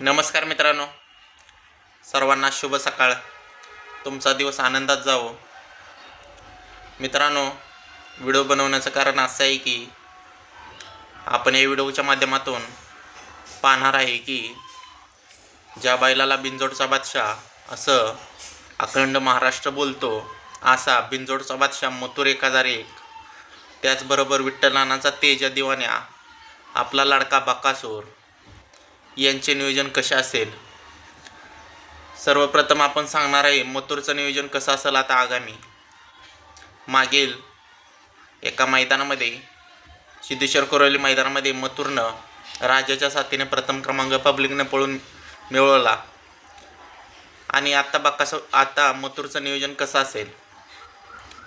नमस्कार मित्रांनो. सर्वांना शुभ सकाळ. तुमचा दिवस आनंदात जावो. मित्रांनो व्हिडिओ बनवण्याचं कारण असं आहे की आपण या व्हिडिओच्या माध्यमातून पाहणार आहे की ज्या बैलाला बिंजोडचा बादशाह असं अखंड महाराष्ट्र बोलतो असा बिंजोडचा बादशाह मथुर एक हजार एक त्याचबरोबर विठ्ठलानाचा तेजा दिवाण्या आपला लाडका बकासूर यांचे नियोजन कसे असेल? सर्वप्रथम आपण सांगणार आहे मथुरचं नियोजन कसं असेल आता आगामी? मागील एका मैदानामध्ये सिद्धेश्वर कोरोली मैदानामध्ये मथुरनं राजाच्या साथीने प्रथम क्रमांक पब्लिकने पळून मिळवला. आणि आत्ता बाकास आता मथुरचं नियोजन कसं असेल?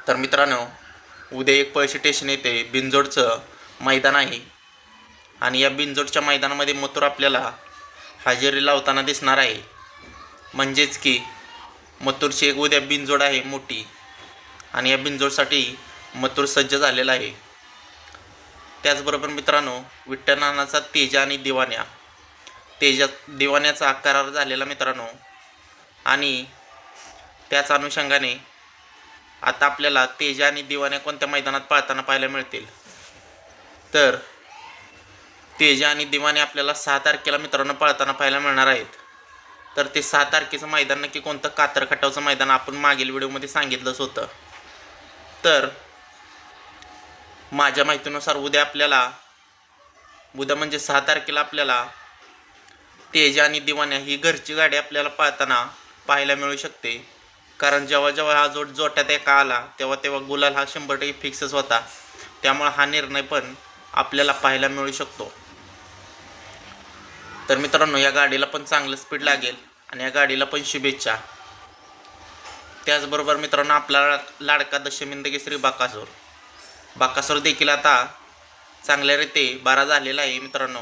तर मित्रांनो उद्या एक पळशी स्टेशन येते बिंजोडचं मैदान आहे. आणि या बिंजोडच्या मैदानामध्ये मथुर आपल्याला हजेरी लावताना दिसणार आहे. म्हणजेच की मथुरची एक उद्या बिंजोड आहे मोठी. आणि या बिंजोडसाठी मथुर सज्ज झालेला आहे. त्याचबरोबर मित्रांनो विठ्ठलनानाचा तेजा आणि दिवाण्या. तेजा दिवाण्याचा करार झालेला मित्रांनो. आणि त्याच अनुषंगाने आता आपल्याला तेजा आणि दिवाण्या कोणत्या मैदानात पाळताना पाहायला मिळतील? तर तेजा आणि दिवाने आपल्याला सहा तारखेला मित्रांनो पळताना पाहायला मिळणार आहेत. तर ते सहा तारखेचं मैदान नक्की कोणतं? कातर खटावचं मैदान. आपण मागील व्हिडिओमध्ये सांगितलंच होतं. तर माझ्या माहितीनुसार उद्या आपल्याला उद्या म्हणजे सहा तारखेला आपल्याला तेजा आणि दिवाण्या ही घरची गाडी आपल्याला पाळताना पाहायला मिळू शकते. कारण जेव्हा जेव्हा हा जोड जोट्यात एका आला तेव्हा तेव्हा गुलाल हा शंभर टक्के फिक्सच होता. त्यामुळे हा निर्णय पण आपल्याला पाहायला मिळू शकतो. तर मित्रांनो या गाडीला पण चांगलं स्पीड लागेल आणि या गाडीला पण शुभेच्छा. त्याचबरोबर मित्रांनो आपला लाडका दशमिंदगी श्री बाकासूर. बाकासूर देखील आता चांगल्या रीते बारा झालेला आहे मित्रांनो.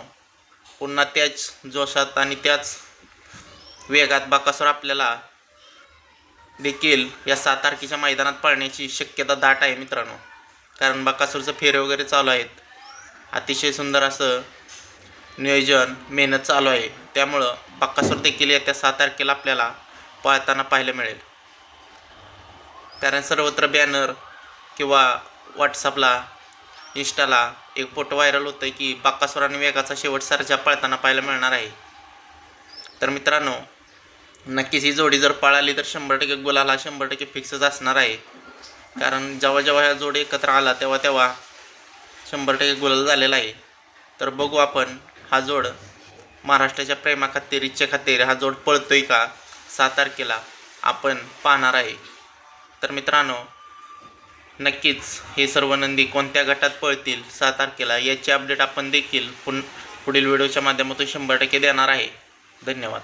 पुन्हा त्याच जोशात आणि त्याच वेगात बाकासूर आपल्याला देखील या सात तारखेच्या मैदानात पळण्याची शक्यता दाट आहे मित्रांनो. कारण बाकासूरचं फेरे वगैरे चालू आहेत. अतिशय सुंदर असं नियोजन मेहनत चालू आहे. त्यामुळं बक्कासूर देखील येत्या सात तारखेला आपल्याला पळताना पाहायला मिळेल. कारण सर्वत्र बॅनर किंवा व्हॉट्सअपला इंस्टाला एक फोटो व्हायरल होतं आहे की बाक्कासुर आणि वेगाचा शेवट सरजा पळताना पाहायला मिळणार आहे. तर मित्रांनो नक्कीच ही जोडी जर पळाली तर शंभर टक्के गुलाला शंभर टक्के फिक्सच असणार आहे. कारण जेव्हा जेव्हा ह्या जोडी एकत्र आला तेव्हा तेव्हा शंभर टक्के गुलाल झालेला आहे. तर बघू आपण हा जोड महाराष्ट्राच्या प्रेमा खातीर इच्छे खातीर हा जोड पळतोय का? सात तारखेला आपण पाहणार आहे. तर मित्रांनो नक्कीच हे सर्व नंदी कोणत्या गटात पळतील सहा तारखेला याची अपडेट आपण देखील पुन पुढील व्हिडिओच्या माध्यमातून शंभर टक्के देणार आहे. धन्यवाद.